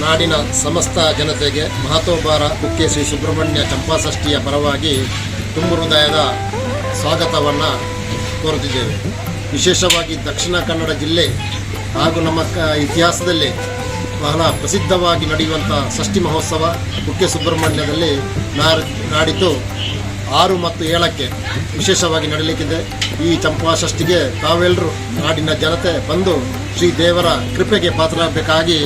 ನಾಡಿನ ಸಮಸ್ತ ಜನತೆಗೆ ಮಹತೋಬಾರ ಕುಕ್ಕೆ ಶ್ರೀ ಸುಬ್ರಹ್ಮಣ್ಯ ಚಂಪಾಷ್ಠಿಯ ಪರವಾಗಿ ತುಂಬು ಹೃದಯದ ಸ್ವಾಗತವನ್ನು ಕೋರುತ್ತಿದ್ದೇವೆ. ವಿಶೇಷವಾಗಿ ದಕ್ಷಿಣ ಕನ್ನಡ ಜಿಲ್ಲೆ ಹಾಗೂ ನಮ್ಮ ಇತಿಹಾಸದಲ್ಲಿ ಬಹಳ ಪ್ರಸಿದ್ಧವಾಗಿ ನಡೆಯುವಂಥ ಷಷ್ಠಿ ಮಹೋತ್ಸವ ಕುಕ್ಕೆ ಸುಬ್ರಹ್ಮಣ್ಯದಲ್ಲಿ ನಾಡಿದ್ದು ಆರು ಮತ್ತು ಏಳಕ್ಕೆ ವಿಶೇಷವಾಗಿ ನಡೆಯಲಿಕ್ಕಿದೆ. ಈ ಚಂಪಾಷಷ್ಠಿಗೆ ತಾವೆಲ್ಲರೂ ನಾಡಿನ ಜನತೆ ಬಂದು ಶ್ರೀ ದೇವರ ಕೃಪೆಗೆ ಪಾತ್ರರಾಗಬೇಕಾಗಿ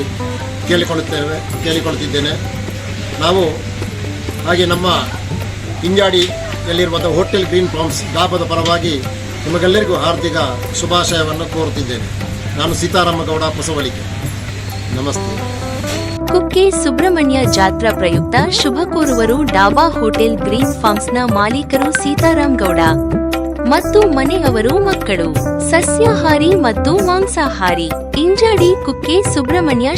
ಕೇಳಿಕೊಳ್ಳುತ್ತೇವೆ, ಕೇಳಿಕೊಳ್ಳುತ್ತಿದ್ದೇನೆ. ನಾವು ಹಾಗೆ ನಮ್ಮ ಹಿಂಜಾಡಿಯಲ್ಲಿರುವಂಥ ಹೋಟೆಲ್ ಗ್ರೀನ್ ಫಾರ್ಮ್ಸ್ ಡಾಬದ ಪರವಾಗಿ ನಿಮಗೆಲ್ಲರಿಗೂ ಹಾರ್ದಿಕ ಶುಭಾಶಯವನ್ನು ಕೋರುತ್ತಿದ್ದೇನೆ. ನಾನು ಸೀತಾರಾಮಗೌಡ ಹೊಸವಳಿಕೆ ನಮಸ್ತೆ. ಕುಕ್ಕೆ ಸುಬ್ರಹ್ಮಣ್ಯ ಜಾತ್ರಾ ಪ್ರಯುಕ್ತ ಶುಭ ಕೋರುವರು ಡಾಬಾ ಹೋಟೆಲ್ ಗ್ರೀನ್ ಫಾರ್ಮ್ಸ್ನ ಮಾಲೀಕರು ಸೀತಾರಾಮ್ ಗೌಡ. ಮತ್ತು ಮನೆಯವರು ಮಕ್ಕಳು. ಸಸ್ಯಾಹಾರಿ ಮತ್ತು ಮಾಂಸಾಹಾರಿ. ಇಂಜಾಡಿ ಕುಕ್ಕೆ ಸುಬ್ರಹ್ಮಣ್ಯ